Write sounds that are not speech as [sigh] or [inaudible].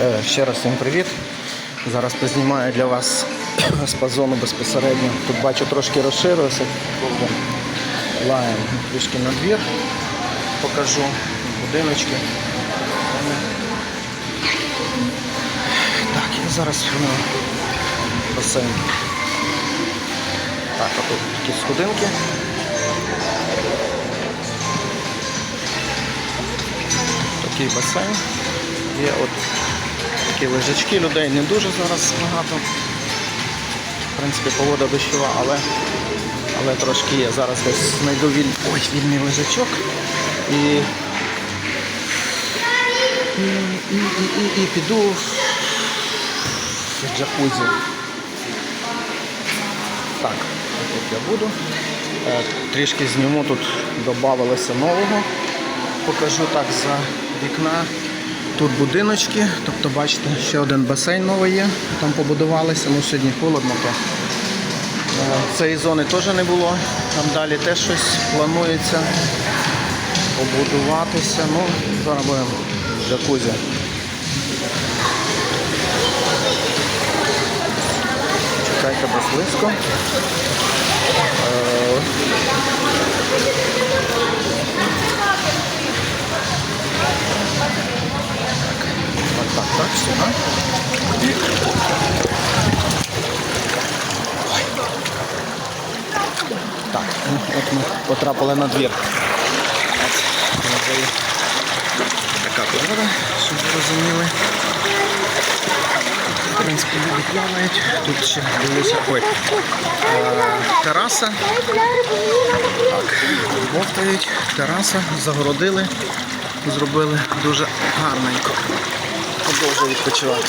Е, Ще раз всім привіт. Зараз познімаю для вас [clears throat] спа-зону безпосередньо. Тут бачу трошки розширився. Лаємо трішки на двір. Покажу будиночки. Так, я зараз басейн. Так, а тут такі сходинки. Такий басейн. Є от такі лежачки, людей не дуже зараз багато. В принципі, погода дощова, але, але трошки є. Зараз десь знайду віль... Ой, вільний лежачок. І, і, і, і, і, і піду в джакузі. Так, тут я буду. Е, Трішки зніму, тут додавалося нового. Покажу так за вікна. Тут будиночки, тобто бачите, ще один басейн новий є, там побудувалися, ну сьогодні холодно, то е, цієї зони теж не було. Там далі теж щось планується побудуватися. Ну, зараз будемо джакузі. Чекайте без близько. Е, Так, сюди. Ой. Так, ну, от ми потрапили на двір. Така природа, щоб ви розуміли. В принципі, люди плавають. Тут ще дивлюся. Ой. е, Тераса. Так, бовтають. Тераса, загородили, зробили дуже гарненько. Продовжую відпочивати.